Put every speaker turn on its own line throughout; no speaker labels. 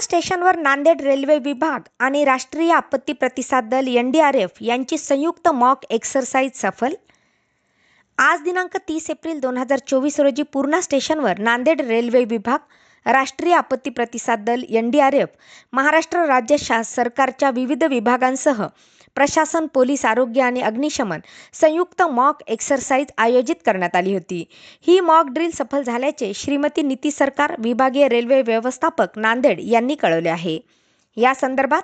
स्टेशनवर नांदेड रेल्वे विभाग आणि राष्ट्रीय आपत्ती प्रतिसाद दल एन डी आर एफ यांची संयुक्त मॉक एक्सरसाइज सफल. आज दिनांक तीस एप्रिल दोन हजार चोवीस रोजी पूर्णा स्टेशनवर नांदेड रेल्वे विभाग राष्ट्रीय आपत्ती प्रतिसाद दल N D R F Maharashtra राज्य शा सरकारच्या विविध विभागांसह प्रशासन पोलीस आरोग्य आणि अग्निशमन संयुक्त मॉक एक्सरसाइज आयोजित करण्यात आली होती. ही मॉक ड्रिल सफल झाल्याचे श्रीमती नीती सरकार विभागीय रेल्वे व्यवस्थापक नांदेड यांनी कळवले आहे. या संदर्भात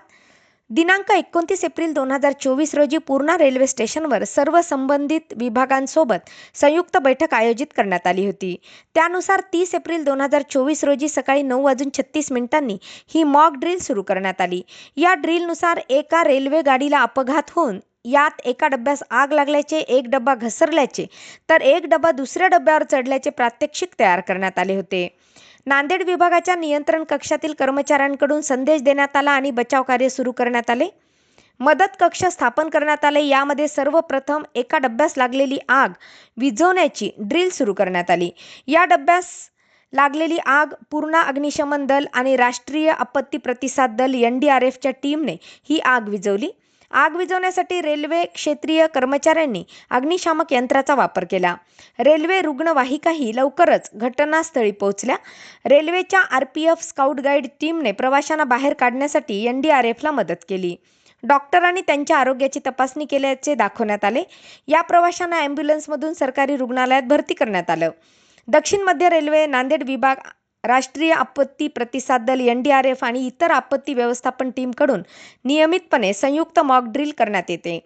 दिनांक एकोणतीस एप्रिल दोन हजार चोवीस रोजी पूर्णा रेल्वे स्टेशनवर सर्व संबंधित विभागांसोबत संयुक्त बैठक आयोजित करण्यात आली होती. त्यानुसार तीस एप्रिल दोन हजार चोवीस रोजी सकाळी नऊ वाजून छत्तीस मिनिटांनी ही मॉक ड्रिल सुरू करण्यात आली. या ड्रिलनुसार एका रेल्वे गाडीला अपघात होऊन यात एका डब्यास आग लागल्याचे एक डबा घसरल्याचे तर एक डबा दुसऱ्या डब्यावर चढल्याचे प्रात्यक्षिक तयार करण्यात आले होते. नांदेड विभागाच्या नियंत्रण कक्षातील कर्मचाऱ्यांकडून संदेश देण्यात आला आणि बचाव कार्य सुरू करण्यात आले. मदत कक्ष स्थापन करण्यात आले. यामध्ये सर्वप्रथम एका डब्यास लागलेली आग विझवण्याची ड्रिल सुरू करण्यात आली. या डब्यास लागलेली आग पूर्णा अग्निशमन दल आणि राष्ट्रीय आपत्ती प्रतिसाद दल एन डी आर एफच्या टीमने ही आग विझवली. आग विझवण्यासाठी रेल्वे क्षेत्रीय कर्मचाऱ्यांनी अग्निशामक यंत्राचा वापर केला. रेल्वे रुग्णवाहिकाही लवकरच घटनास्थळी पोहोचल्या. रेल्वेच्या R P F scout guide टीमने प्रवाशांना बाहेर काढण्यासाठी एन डी आर एफला मदत केली. डॉक्टरांनी त्यांच्या आरोग्याची तपासणी केल्याचे दाखवण्यात आले. या प्रवाशांना ॲम्ब्युलन्समधून सरकारी रुग्णालयात भरती करण्यात आलं. दक्षिण मध्य रेल्वे नांदेड विभाग राष्ट्रीय आपत्ती प्रतिसाद दल एन डी आर एफ आणि इतर आपत्ती व्यवस्थापन टीमकडून नियमितपणे संयुक्त मॉक ड्रिल करण्यात येते.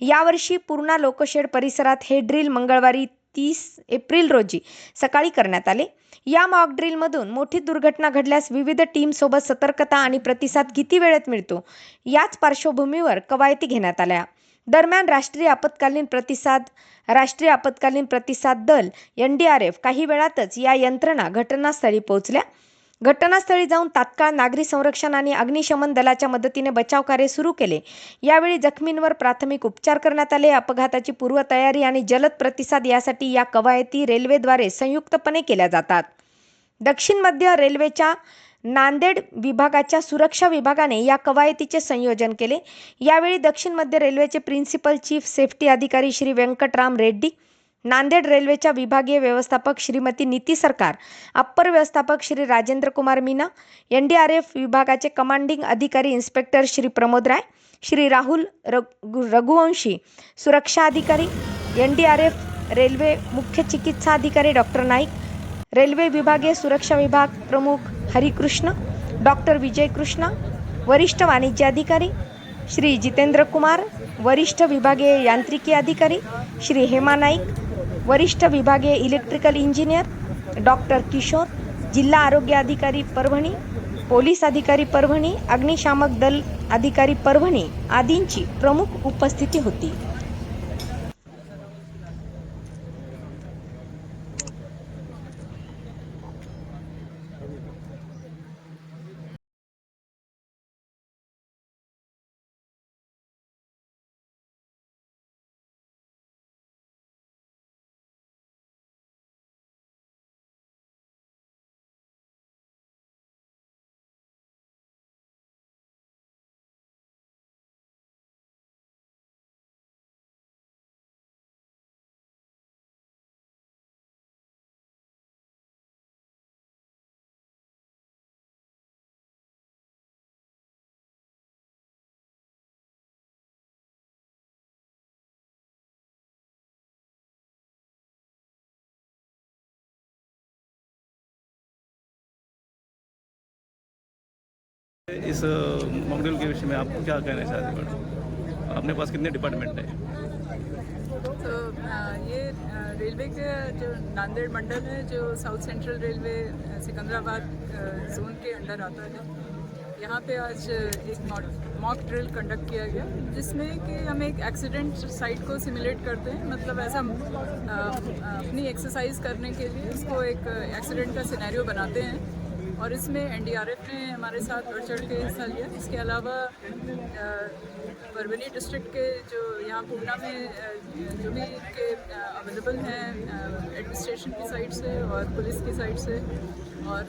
यावर्षी पूर्णा लोकशेड परिसरात हे ड्रिल मंगळवारी तीस एप्रिल रोजी सकाळी करण्यात आले. या मॉक ड्रिलमधून मोठी दुर्घटना घडल्यास विविध टीमसोबत सतर्कता आणि प्रतिसाद किती वेळेत मिळतो? याच पार्श्वभूमीवर कवायती घेण्यात आल्या. दरम्यान राष्ट्रीय आपत्कालीन प्रतिसाद राष्ट्रीय आपत्कालीन प्रतिसाद दल एन डी आर एफ काही वेळातच या यंत्रणा घटनास्थळी पोहोचल्या. घटनास्थळी जाऊन तात्काळ नागरी संरक्षण आणि अग्निशमन दलाच्या मदतीने बचाव कार्य सुरू केले. यावेळी जखमींवर प्राथमिक उपचार करण्यात आले. अपघाताची पूर्वतयारी आणि जलद प्रतिसाद यासाठी या कवायती रेल्वेद्वारे संयुक्तपणे केल्या जातात. दक्षिण मध्य रेल्वेच्या नांदेड विभागाच्या सुरक्षा विभागाने या कवायतीचे संयोजन केले. यावेळी दक्षिण मध्य रेल्वेचे प्रिन्सिपल चीफ सेफ्टी अधिकारी श्री व्यंकटराम रेड्डी नांदेड रेल्वेच्या विभागीय व्यवस्थापक श्रीमती नीती सरकार अप्पर व्यवस्थापक Shri Rajendra Kumar Meena N D R F विभागाचे कमांडिंग अधिकारी इन्स्पेक्टर श्री प्रमोद राय श्री राहुल रघु रघुवंशी सुरक्षा अधिकारी N D R F railway मुख्य चिकित्सा अधिकारी डॉक्टर नाईक रेल्वे विभागीय सुरक्षा विभाग प्रमुख हरिकृष्ण डॉक्टर विजय कृष्ण वरिष्ठ वाणिज्य अधिकारी श्री जितेंद्र कुमार वरिष्ठ विभागीय यांत्रिकी अधिकारी श्री हेमा नाईक वरिष्ठ विभागीय इलेक्ट्रिकल इंजिनियर डॉक्टर किशोर जिल्हा आरोग्य अधिकारी परभणी पोलीस अधिकारी परभणी अग्निशामक दल अधिकारी परभणी आदींची प्रमुख उपस्थिती होती.
इस मॉकड्रिल के विषय में आप क्या कहना चाहते हैं? अपने पास कितने डिपार्टमेंट हैं?
तो ये रेलवे के जो नांदेड़ मंडल है, जो south central railway Secunderabad zone के अंडर आता है, यहाँ पे आज एक मॉक ड्रिल कंडक्ट किया गया, जिसमें कि हम एक एक्सीडेंट साइट को सिमुलेट करते हैं मतलब ऐसा अपनी एक्सरसाइज करने के लिए उसको एक एक्सीडेंट का सिनेरियो बनाते हैं। और इसमें एनडीआरएफ ने हमारे साथ बढ़ चढ़ के हिस्सा लिया। इसके अलावा परवनी डिस्ट्रिक्ट के जो यहाँ पूना में जो भी के अवेलेबल हैं एडमिनिस्ट्रेशन की साइड से और पुलिस की साइड से और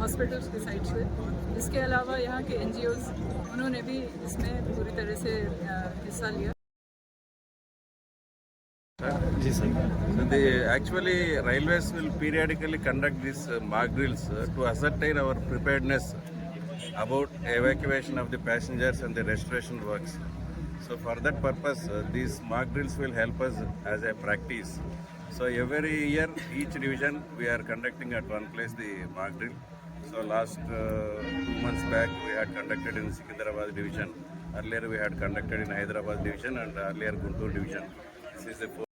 हॉस्पिटल्स की साइड से। इसके अलावा यहाँ के एन उन्होंने भी इसमें पूरी तरह से हिस्सा लिया।
Sir. The, actually, railways will periodically conduct these uh, mock drills uh, to ascertain our preparedness about evacuation of the passengers and the restoration works. So for that purpose, uh, these mock drills will help us as a practice. So every year, each division, we are conducting at one place the mock drill. So last uh, two months back, we had conducted in Sikandrabad division. Earlier, we had conducted in Hyderabad division and earlier Guntur division. This is the